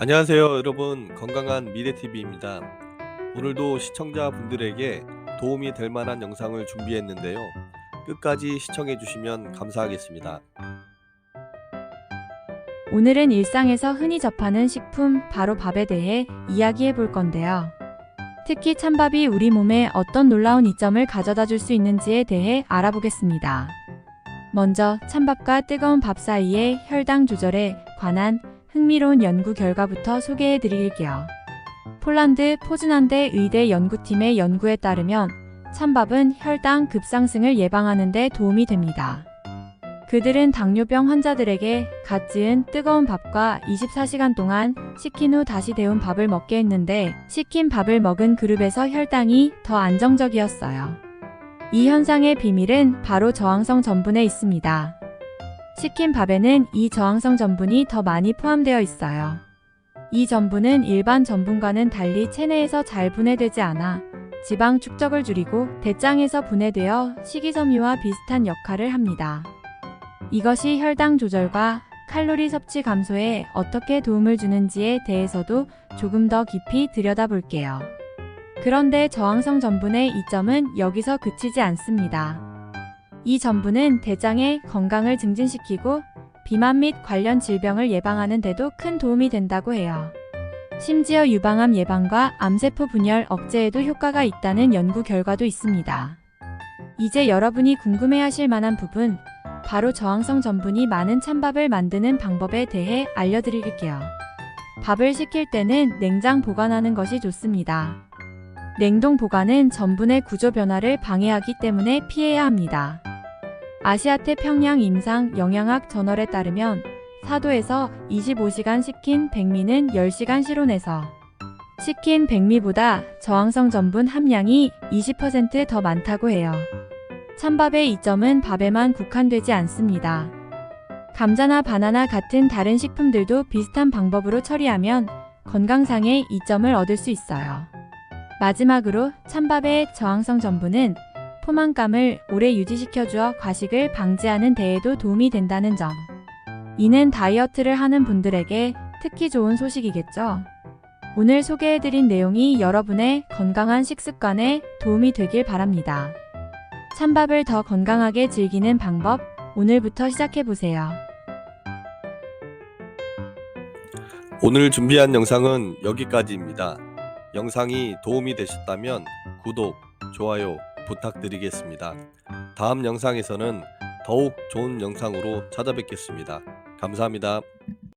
안녕하세요, 여러분. 건강한 미래TV입니다. 오늘도 시청자분들에게 도움이 될 만한 영상을 준비했는데요. 끝까지 시청해 주시면 감사하겠습니다. 오늘은 일상에서 흔히 접하는 식품, 바로 밥에 대해 이야기해 볼 건데요. 특히 찬밥이 우리 몸에 어떤 놀라운 이점을 가져다 줄 수 있는지에 대해 알아보겠습니다. 먼저 찬밥과 뜨거운 밥 사이의 혈당 조절에 관한 흥미로운 연구 결과부터 소개해 드릴게요. 폴란드 포즈난대 의대 연구팀의 연구에 따르면 찬밥은 혈당 급상승을 예방하는 데 도움이 됩니다. 그들은 당뇨병 환자들에게 갓 지은 뜨거운 밥과 24시간 동안 식힌 후 다시 데운 밥을 먹게 했는데 식힌 밥을 먹은 그룹에서 혈당이 더 안정적이었어요. 이 현상의 비밀은 바로 저항성 전분에 있습니다. 식힌 밥에는 이 저항성 전분이 더 많이 포함되어 있어요. 이 전분은 일반 전분과는 달리 체내에서 잘 분해되지 않아 지방 축적을 줄이고 대장에서 분해되어 식이섬유와 비슷한 역할을 합니다. 이것이 혈당 조절과 칼로리 섭취 감소에 어떻게 도움을 주는지에 대해서도 조금 더 깊이 들여다볼게요. 그런데 저항성 전분의 이점은 여기서 그치지 않습니다. 이 전분은 대장의 건강을 증진시키고 비만 및 관련 질병을 예방하는 데도 큰 도움이 된다고 해요. 심지어 유방암 예방과 암세포 분열 억제에도 효과가 있다는 연구 결과도 있습니다. 이제 여러분이 궁금해하실 만한 부분, 바로 저항성 전분이 많은 찬밥을 만드는 방법에 대해 알려드릴게요. 밥을 식힐 때는 냉장 보관하는 것이 좋습니다. 냉동 보관은 전분의 구조 변화를 방해하기 때문에 피해야 합니다. 아시아태 평양 임상 영양학 저널에 따르면 4도에서 25시간 식힌 백미는 10시간 실온에서 식힌 백미보다 저항성 전분 함량이 20%더 많다고 해요. 찬밥의 이점은 밥에만 국한되지 않습니다. 감자나 바나나 같은 다른 식품들도 비슷한 방법으로 처리하면 건강상의 이점을 얻을 수 있어요. 마지막으로 찬밥의 저항성 전분은 포만감을 오래 유지시켜주어 과식을 방지하는 데에도 도움이 된다는 점. 이는 다이어트를 하는 분들에게 특히 좋은 소식이겠죠. 오늘 소개해드린 내용이 여러분의 건강한 식습관에 도움이 되길 바랍니다. 찬밥을 더 건강하게 즐기는 방법 오늘부터 시작해보세요. 오늘 준비한 영상은 여기까지입니다. 영상이 도움이 되셨다면 구독, 좋아요 부탁드리겠습니다. 다음 영상에서는 더욱 좋은 영상으로 찾아뵙겠습니다. 감사합니다.